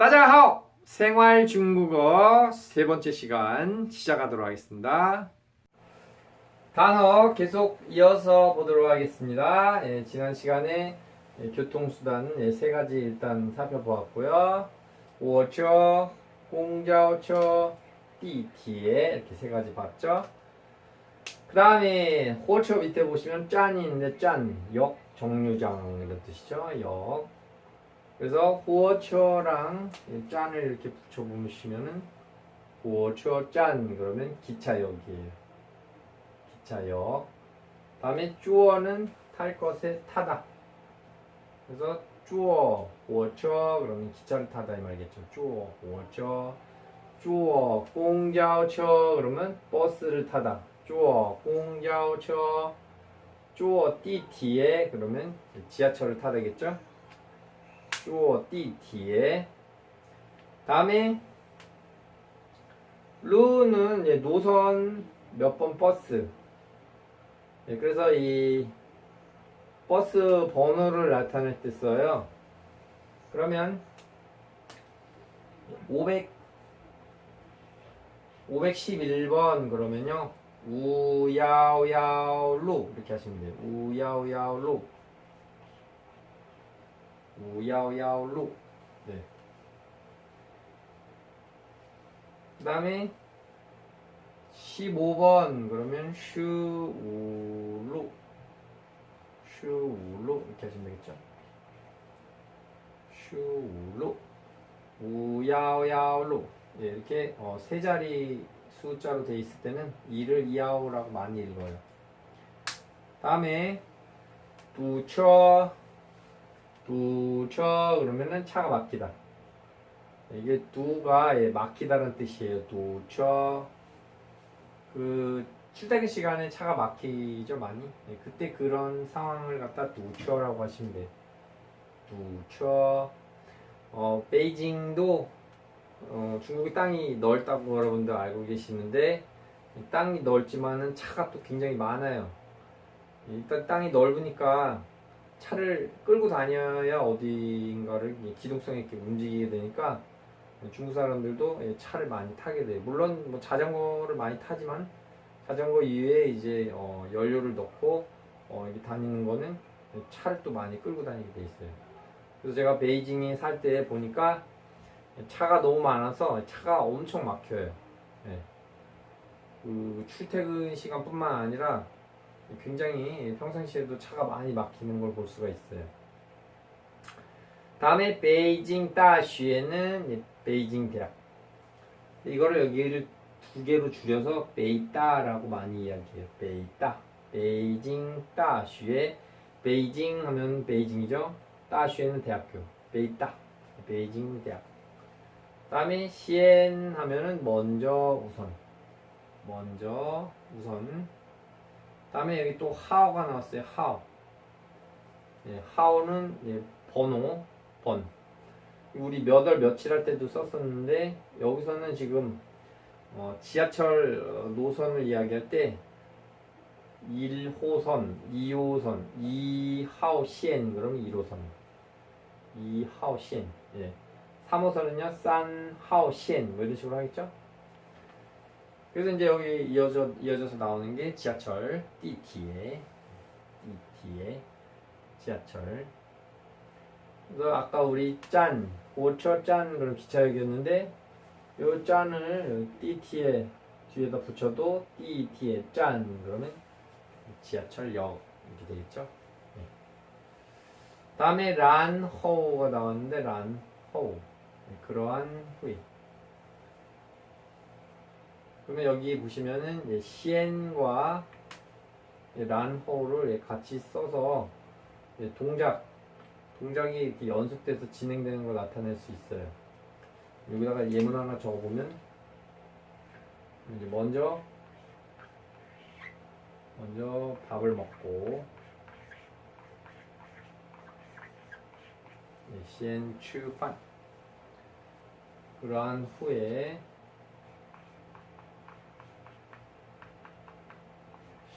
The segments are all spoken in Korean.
따자하오 생활 중국어 세 번째 시간 시작하도록 하겠습니다. 단어 계속 이어서 보도록 하겠습니다. 예, 지난 시간에 예, 교통수단 예, 세 가지 일단 살펴보았고요. 워처, 공자오처, 띠티에 이렇게 세 가지 봤죠. 그 다음에 호처 밑에 보시면 짠이 있는데 짠, 역, 정류장 이런 뜻이죠. 역. 그래서 구어처랑 짠을 이렇게 붙여보시면은 구어처 짠 그러면 기차역이에요. 기차역. 다음에 쭈어는 탈 것에 타다. 그래서 쭈어, 구어처 그러면 기차를 타다 이 말이겠죠. 쭈어, 구어처 쭈어, 공자오처 그러면 버스를 타다. 쭈어, 공자오처. 쭈어, 띠티에 그러면 지하철을 타다겠죠. 주어 地铁 다음에 루는 이제 노선 몇 번 버스. 예, 그래서 이 버스 번호를 나타낼 때 써요. 그러면 500 511번 그러면요. 우야오야오루 이렇게 하시면 돼요. 우야오야오루 우야오야오루 네. 그 다음에 15번. 그러면 슈우루 슈우루 이렇게 하시면 되겠죠? 슈우루 우야오야오루 예, 이렇게 어, 세 자리 숫자로 돼 있을 때는 이를 이야오라고 많이 읽어요. 다음에 두처 두처 그러면은 차가 막히다 이게 두가 예, 막히다는 뜻이에요. 두처 그 출퇴근 시간에 차가 막히죠 많이. 예, 그때 그런 상황을 갖다 두처라고 하시면 돼요. 두처 어 베이징도 어, 중국의 땅이 넓다고 여러분들 알고 계시는데 이 땅이 넓지만은 차가 또 굉장히 많아요. 일단 땅이 넓으니까 차를 끌고 다녀야 어딘가를 기동성 있게 움직이게 되니까 중국 사람들도 예, 차를 많이 타게 돼요. 물론 뭐 자전거를 많이 타지만 자전거 이외에 이제 어, 연료를 넣고 어, 이렇게 다니는 거는 차를 또 많이 끌고 다니게 돼 있어요. 그래서 제가 베이징에 살 때 보니까 차가 너무 많아서 차가 엄청 막혀요. 예. 그 출퇴근 시간뿐만 아니라 굉장히 평상시에도 차가 많이 막히는 걸 볼 수가 있어요. 다음에 베이징 다시에는 베이징 대학. 이거를 여기를 두 개로 줄여서 베이따라고 많이 이야기해요. 베이따. 베이징 다시에 베이징 하면 베이징이죠. 다시에는 대학교. 베이따. 베이징 대학. 다음에 시엔 하면은 먼저 우선. 먼저 우선. 다음에 여기 또 하오가 나왔어요. 하오. 예, 하오는 예, 번호, 번. 우리 몇 월 며칠 할 때도 썼었는데 여기서는 지금 어, 지하철 어, 노선을 이야기할 때 1호선, 2호선, 2하오시엔 그러면 1호선. 2하오시엔. 예. 3호선은요. 산하오시엔 뭐 이런 식으로 하겠죠? 그래서 이제 여기 이어져 이어져서 나오는 게 지하철 띠티에 띠티에 지하철. 그래서 아까 우리 짠, 고처 짠 그럼 기차역이었는데 요 짠을 띠티에 뒤에다 붙여도 띠티에 짠 그러면 지하철역 이렇게 되겠죠. 네. 다음에 란호가 나왔는데 란호 네, 그러한 후이. 그러면 여기 보시면은 예, 시엔과 예, 란호를 예, 같이 써서 예, 동작 동작이 이렇게 연속돼서 진행되는 걸 나타낼 수 있어요. 여기다가 예문 하나 적어보면 이제 먼저 먼저 밥을 먹고 예, 시엔 추판 그러한 후에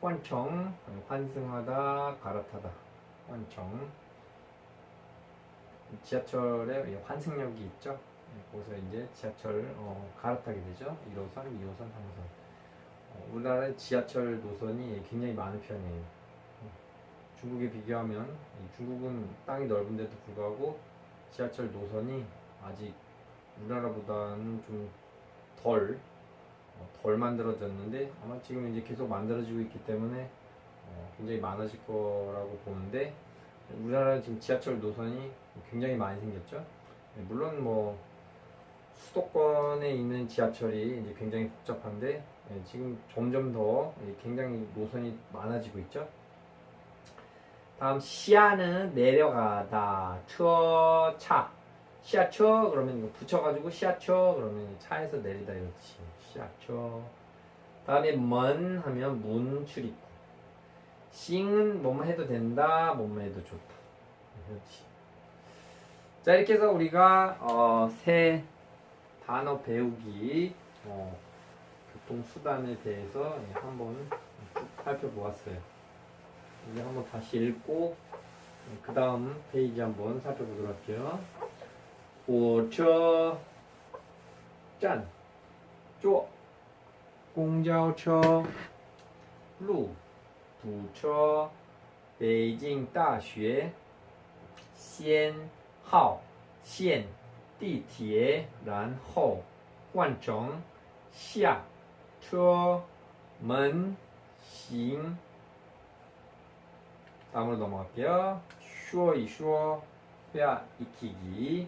환청, 환승하다, 갈아타다. 환청. 지하철에 이 환승역이 있죠. 네, 거기서 이제 지하철 어, 갈아타게 되죠. 1호선, 2호선, 3호선. 어, 우리나라의 지하철 노선이 굉장히 많은 편이에요. 어, 중국에 비교하면 이 중국은 땅이 넓은데도 불구하고 지하철 노선이 아직 우리나라보다는 좀 덜, 어, 덜 만들어졌는데 아마 지금 이제 계속 만들어지고 있기 때문에 어, 굉장히 많아질 거라고 보는데 우리나라는 지금 지하철 노선이 굉장히 많이 생겼죠. 네, 물론 뭐 수도권에 있는 지하철이 이제 굉장히 복잡한데 예, 지금 점점 더 예, 굉장히 노선이 많아지고 있죠. 다음 시야는 내려가다 처차 시야처 그러면 이거 붙여가지고 시야처 그러면 차에서 내리다 이렇지 시야처 다음에 먼 하면 문 출입구 싱은 뭐뭐 해도 된다 뭐뭐 해도 좋다. 그렇지 자 이렇게 해서 우리가 어, 새 단어 배우기 어, 교통수단에 대해서 예, 한번 쭉 살펴보았어요. 이제 한번 다시 읽고 그 다음 페이지 한번 살펴보도록 할게요 火车站坐公交车路堵车北京大学先号线地铁然后换乘下车门行 다음으로 넘어갈게요. 쉬어 이쉬어 회화 익히기.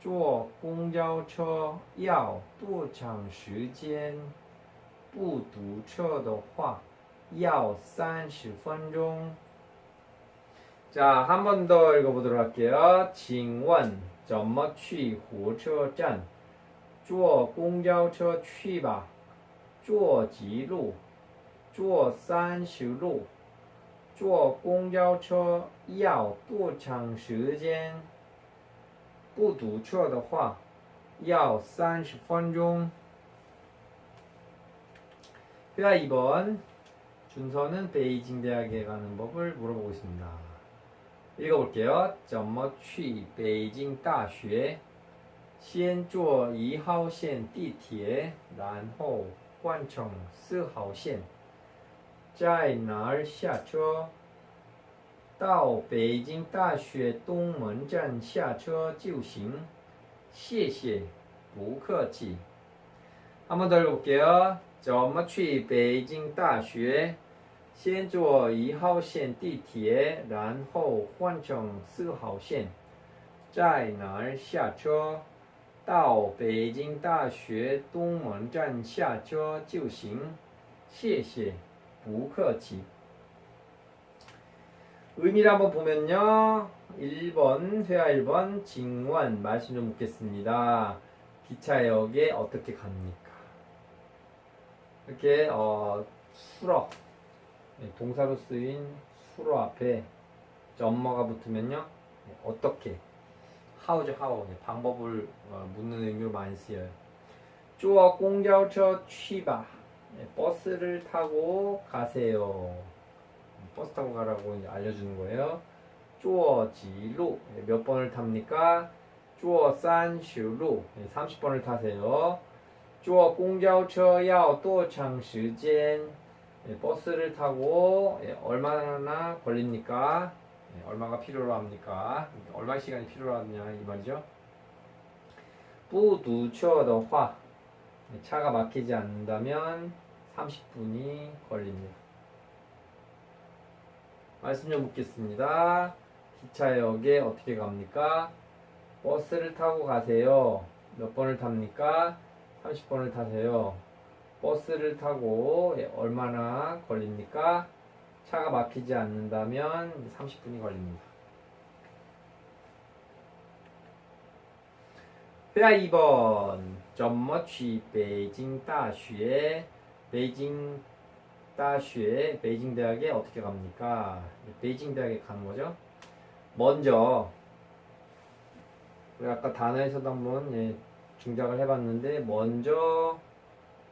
坐公交车要多长时间？不堵车的话，要三十分钟。 자, 한 번 더 읽어보도록 할게요. 请问怎么去火车站？坐公交车去吧。坐几路？坐三十路。坐公交车要多长时间？ 不堵车的话，要三十分钟。 회화 2번 준서는 베이징 대학에 가는 법을 물어보고 있습니다. 읽어볼게요. 怎么去北京大学？先坐一号线地铁，然后换乘四号线。在哪儿下车？ 到北京大学东门站下车就行。谢谢，不客气。 한 번 더 읽어볼게요. 怎么去北京大学？先坐一号线地铁，然后换乘四号线。在哪儿下车？到北京大学东门站下车就行。谢谢，不客气。 의미를 한번 보면요. 1번, 회화 1번, 징원, 말씀 좀 묻겠습니다. 기차역에 어떻게 갑니까? 이렇게, 어, 수러, 예, 동사로 쓰인 수러 앞에 엄마가 붙으면요. 예, 어떻게, how죠, how. 예, 방법을 어, 묻는 의미로 많이 쓰여요. 쪼어 공자우처 취바. 버스를 타고 가세요. 버스 타고 가라고 이제 알려주는 거예요. 쪼어지로 예, 몇 번을 탑니까? 쪼어산슈로 30번을 예, 타세요. 쪼공자오처야오또창시젠 예, 버스를 타고 얼마나 걸립니까? 얼마가 필요로 합니까? 얼마 시간이 필요로 하느냐 이 말이죠. 부두처더화 차가 막히지 않는다면 30분이 걸립니다. 말씀 좀 묻겠습니다. 기차역에 어떻게 갑니까? 버스를 타고 가세요. 몇 번을 탑니까? 30번을 타세요. 버스를 타고 얼마나 걸립니까? 차가 막히지 않는다면 30분이 걸립니다. 회화 2번 점머취 베이징 大学 베이징 다슈에 베이징 대학에 어떻게 갑니까? 베이징 대학에 가는 거죠. 먼저 우리 아까 단어에서도 한번 예, 중작을 해봤는데 먼저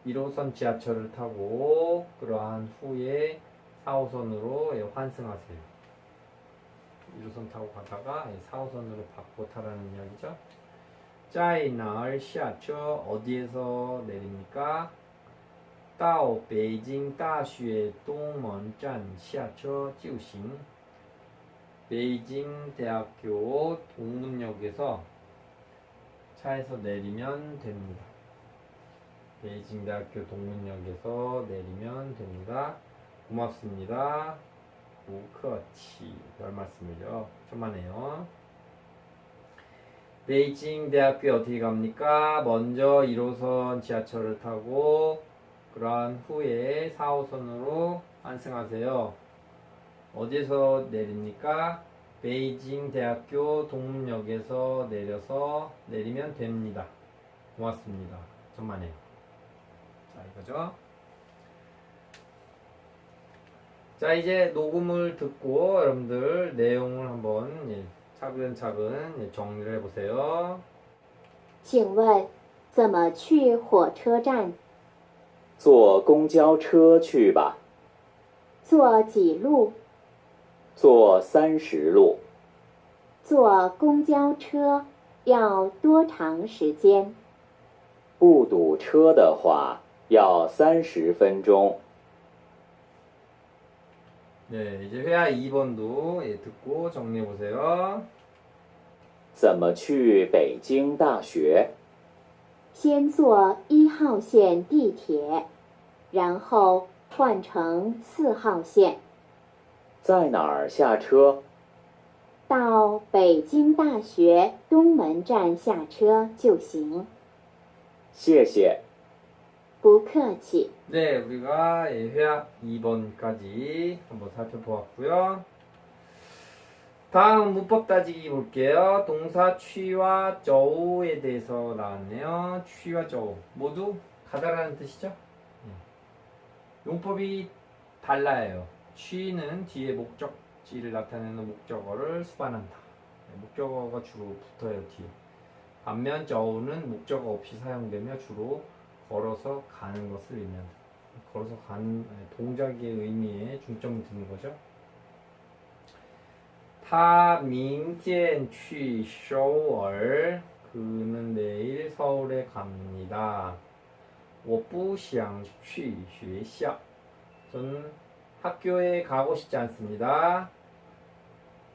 1호선 지하철을 타고 그러한 후에 4호선으로 예, 환승하세요. 1호선 타고 가다가 예, 4호선으로 바꿔 타라는 이야기죠. 짜이날 시아처 어디에서 내립니까? 到北京大学东门站下车就行. 베이징 대학교 동문역에서 차에서 내리면 됩니다. 베이징 대학교 동문역에서 내리면 됩니다. 고맙습니다. 우커치 별 말씀을요. 천만에요. 베이징 대학교에 어떻게 갑니까? 먼저 1호선 지하철을 타고 그러한 후에 4호선으로 환승하세요. 어디서 내립니까? 베이징 대학교 동문역에서 내려서 내리면 됩니다. 고맙습니다. 천만에요. 자, 이거죠. 자, 이제 녹음을 듣고 여러분들 내용을 한번 예, 차근차근 예, 정리를 해보세요. 请问怎么去火车站？ 坐公交车去吧，坐几路？坐三十路，坐公交车要多长时间？不堵车的话要三十分钟。 네, 이제 회화 2번도 예, 듣고 정리해보세요. 怎么去北京大学？ 先坐一号线地铁，然后换乘四号线，在哪儿下车？到北京大学东门站下车就行。谢谢。不客气。 네, 우리가 예, 회화 2번까지 한번 살펴보았고요. 다음 문법 따지기 볼게요. 동사 취와 저우에 대해서 나왔네요. 취와 저우 모두 가다라는 뜻이죠. 예. 용법이 달라요. 취는 뒤에 목적지를 나타내는 목적어를 수반한다. 예, 목적어가 주로 붙어요 뒤에. 반면 저우는 목적어 없이 사용되며 주로 걸어서 가는 것을 의미한다. 걸어서 가는 아니, 동작의 의미에 중점을 두는 거죠. 他明天去首尔. 그는 내일 서울에 갑니다. 我不想去学校. 저는 학교에 가고 싶지 않습니다.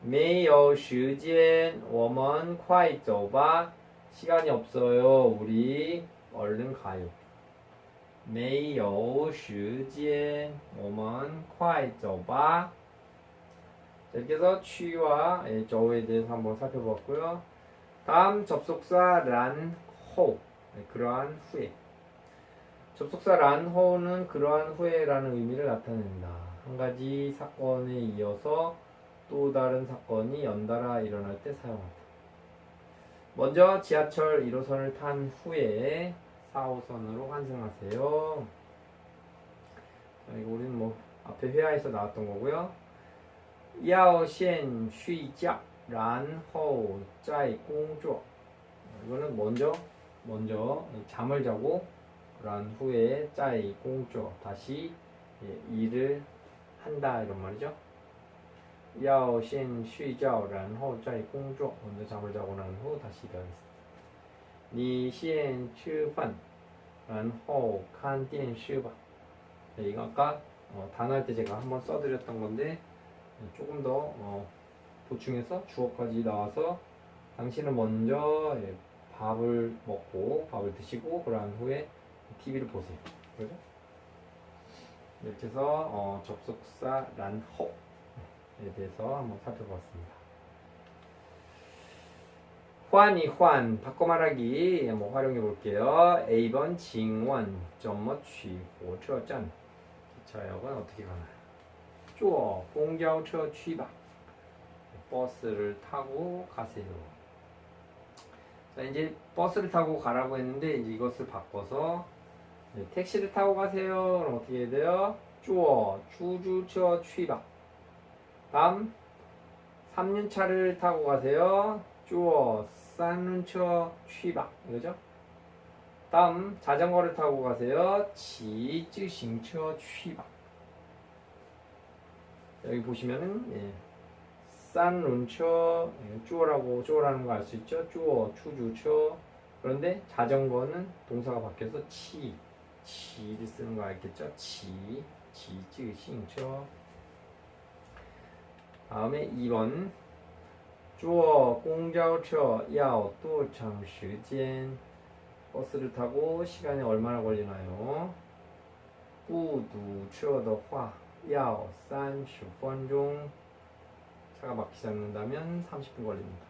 没有时间,我们快走吧. 시간이 없어요. 우리 얼른 가요. 没有时间,我们快走吧. 자, 이렇게 해서 취와 예, 저우에 대해서 한번 살펴봤고요. 다음 접속사 란, 호. 네, 그러한 후에. 접속사 란, 호는 그러한 후에라는 의미를 나타낸다. 한 가지 사건에 이어서 또 다른 사건이 연달아 일어날 때 사용한다. 먼저 지하철 1호선을 탄 후에 4호선으로 환승하세요. 자, 이거 우리는 뭐 앞에 회화에서 나왔던 거고요. 要先睡觉,然后再工作. 이거는 먼저 먼저 잠을 자고 그런 후에 再工作 다시 예, 일을 한다 이런 말이죠. 要先睡觉,然后再工作. 먼저 잠을 자고 난 후 다시 일하겠습니다. 你先吃饭,然后看电视吧. 네, 이거 아까 어, 단어할 때 제가 한번 써드렸던 건데 조금 더 어, 보충해서 주어까지 나와서 당신은 먼저 예, 밥을 먹고 밥을 드시고 그러한 후에 TV를 보세요. 그죠? 이렇게 네, 해서 어, 접속사 란허에 대해서 한번 살펴봤습니다. 환이 환 바꿔 말하기 뭐 활용해 볼게요. A번 징원 점머 취5 출전 기차역은 어떻게 가나요? 坐公交车去吧. 버스를 타고 가세요. 자 이제 버스를 타고 가라고 했는데 이제 이것을 바꿔서 네, 택시를 타고 가세요. 그럼 어떻게 해야 돼요? 坐出租车去吧. 다음 3륜차를 타고 가세요. 坐三轮车去吧. 이거죠? 다음 자전거를 타고 가세요. 骑自行车去吧. 여기 보시면은 예. 싼룬처 예, 쭈어라고 쭈어라는 거 알 수 있죠? 쭈어, 추주처 그런데 자전거는 동사가 바뀌어서 치, 치를 쓰는 거 알겠죠? 치, 치즈싱처 다음에 2번 坐公交车要多长时间 버스를 타고 시간이 얼마나 걸리나요? 不堵车的话 要三十分钟 차가 막히지 않는다면 30분 걸립니다.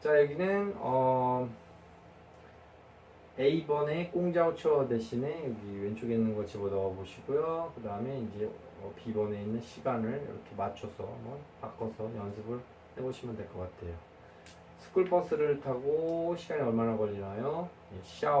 자 여기는 어, A번에 공자우처 대신에 여기 왼쪽에 있는 거 집어넣어 보시고요. 그 다음에 이제 어, B번에 있는 시간을 이렇게 맞춰서 한번 바꿔서 연습을 해보시면 될 것 같아요. 스쿨버스를 타고 시간이 얼마나 걸리나요? 예, 下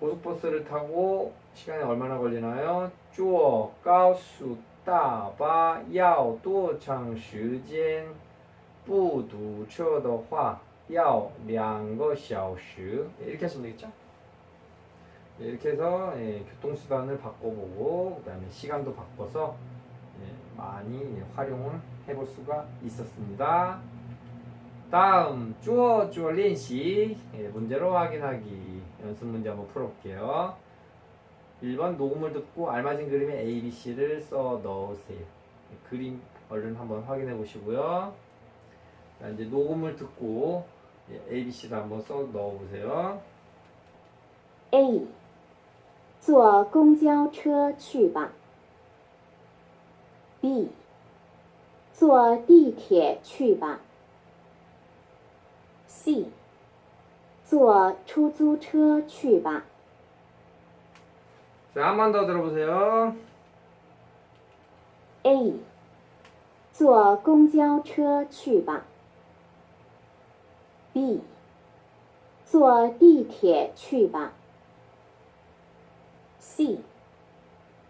고속버스를 타고 시간이 얼마나 걸리나요? 坐高速大巴要多长时间？不堵车的话要两个小时 이렇게 하시면 되겠죠? 네, 이렇게 해서 예, 교통수단을 바꿔보고 그 다음에 시간도 바꿔서 예, 많이 예, 활용을 해볼 수가 있었습니다. 다음 쭈어쭈어练习 예, 문제로 확인하기 연습 문제 한번 풀어볼게요. 1번 녹음을 듣고 알맞은 그림에 A, B, C를 써 넣으세요. 예, 그림 얼른 한번 확인해 보시고요. 자, 이제 녹음을 듣고 예, A, B, C를 한번 써 넣어보세요. A，坐公交车去吧。B，坐地铁去吧。C， 坐出租车去吧。 자, 한 번 더 들어보세요. A，坐公交车去吧。B，坐地铁去吧。C，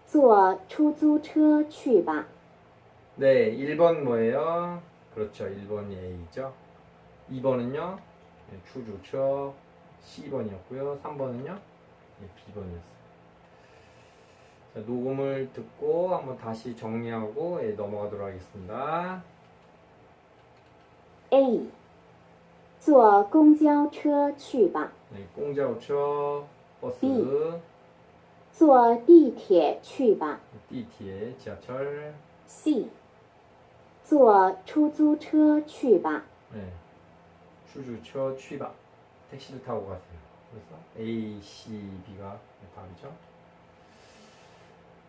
坐出租车去吧。 네, 1번 뭐예요? 그렇죠. 1번이 A죠. 2번은요. 추주처 C번이었고요. 3번은요. B번이었어요. 자, 녹음을 듣고 한번 다시 정리하고 예, 넘어가도록 하겠습니다. A，坐公交车去吧。 네, 공자우처 버스, B. 坐地铁去吧。 地铁, 지하철, C，坐出租车去吧。 네, 주주처 취밥 택시를 타고 가세요. 그래서 A, C, B가 답이죠.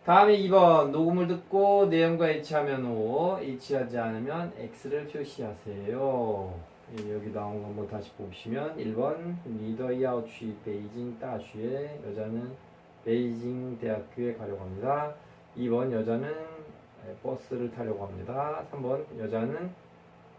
다음에 2번 녹음을 듣고 내용과 일치하면 O, 일치하지 않으면 X를 표시하세요. 예, 여기 나온 거 한번 다시 보시면 1번 리더이아우취 베이징 따주에 여자는 베이징 대학교에 가려고 합니다. 2번 여자는 예, 버스를 타려고 합니다. 3번 여자는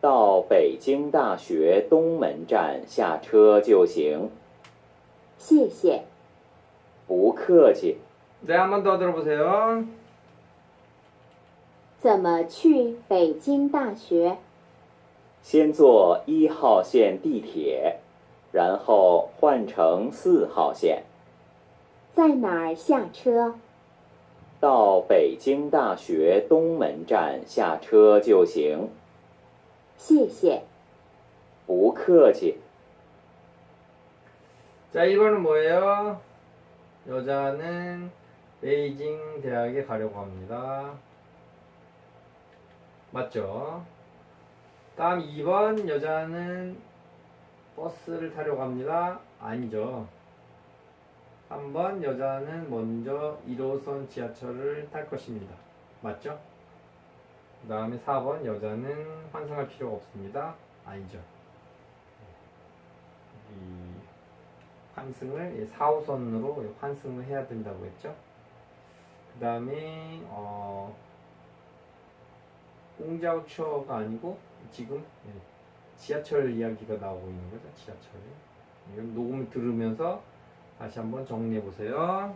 到北京大学东门站下车就行。谢谢。不客气。怎么去北京大学？先坐一号线地铁然后换乘四号线。在哪儿下车？到北京大学东门站下车就行。 谢谢。不客气。 자, 1번은 뭐예요? 여자는 베이징 대학에 가려고 합니다. 맞죠? 다음 2번 여자는 버스를 타려고 합니다. 아니죠. 3번 여자는 먼저 1호선 지하철을 탈 것입니다. 맞죠? 그 다음에 4번 여자는 환승할 필요가 없습니다. 아니죠. 이 환승을 4호선으로 환승을 해야 된다고 했죠. 그 다음에 어, 공자우처가 아니고 지금 예, 지하철 이야기가 나오고 있는 거죠. 지하철. 이건 녹음을 들으면서 다시 한번 정리해 보세요.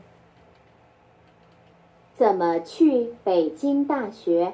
怎么去北京大学？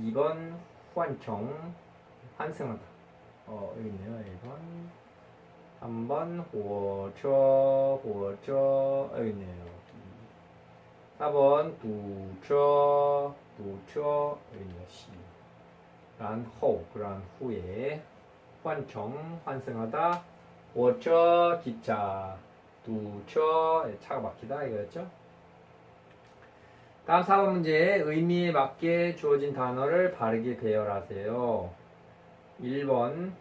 2번 환청 환승하다 어 여기 있네요. 1번 3번 호처 호처 여기 있네요. 4번 두처 두처 여기 있네요. 시. 란호 그란 후에 환청 환승하다 워처 기차 두처 예, 차가 막히다 이거였죠 다음 4번 문제 의미에 맞게 주어진 단어를 바르게 배열하세요. 1번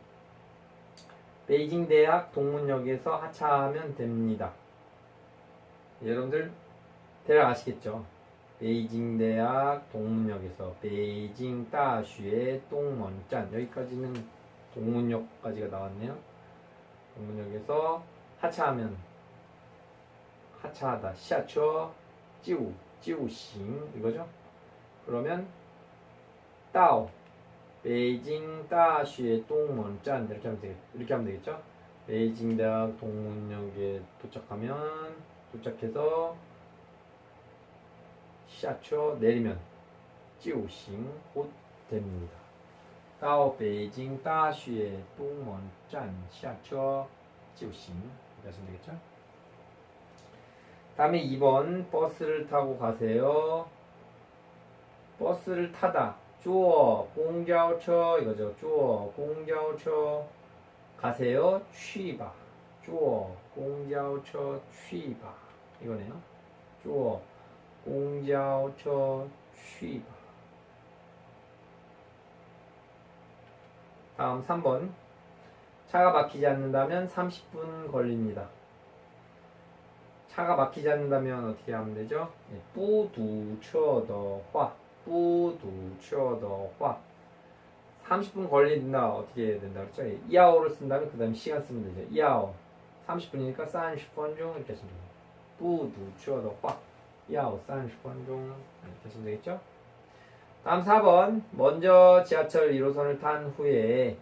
베이징 대학 동문역에서 하차하면 됩니다. 여러분들 대략 아시겠죠? 베이징 대학 동문역에서 베이징 다슈의 똥먼짠. 여기까지는 동문역까지가 나왔네요. 동문역에서 하차하면 하차하다 시아처 찌우 지우싱 이거죠. 그러면 따오 베이징 따시의 동문짠 이렇게 하면 되겠 이렇게 하면 되겠죠. 베이징 대학 동문역에 도착하면 도착해서 샤초 내리면 지우싱 곧 됩니다. 따오 베이징 따시의 동문짠 샤초 지우싱 이렇게 하면 되겠죠. 다음에 2번 버스를 타고 가세요. 버스를 타다. 쪼어 공자오처 이거죠. 쪼어 공자오처 가세요. 취바. 쪼어 공자오처 취바. 이거네요. 쪼어 공자오처 취바. 다음 3번 차가 막히지 않는다면 30분 걸립니다. 차가 막히지 않는다면 어떻게 하면 되죠? 예, 뿌두추어더화. 뿌두추어더화. 30분 걸린다 어떻게 된다 그랬죠? 예, 이하오를 쓴다면 그 다음에 시간 쓰면 되죠. 이하오. 30분이니까 30분 중 이렇게 하시면 됩니다. 뿌두추어더화. 이하오 30분 중 이렇게 하시면 되겠죠? 다음 4번. 먼저 지하철 1호선을 탄 후에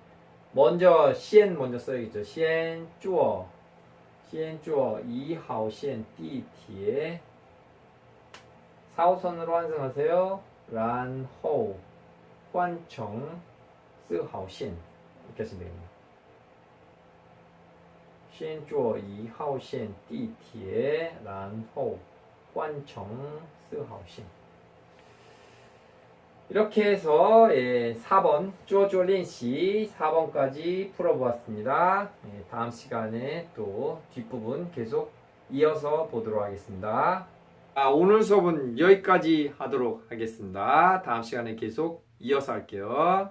먼저 시엔 먼저 써야겠죠? 시엔 쭈어. 시엔 쭈어 2号线 地铁 4호선으로 환승하세요. 란호 환청 4号线 이렇게 하시면 되겠네요. 先坐一号线地铁，然后换乘四号线。 이렇게 해서 예, 4번 쪼쪼 練习 4번까지 풀어보았습니다. 예, 다음 시간에 또 뒷부분 계속 이어서 보도록 하겠습니다. 아, 오늘 수업은 여기까지 하도록 하겠습니다. 다음 시간에 계속 이어서 할게요.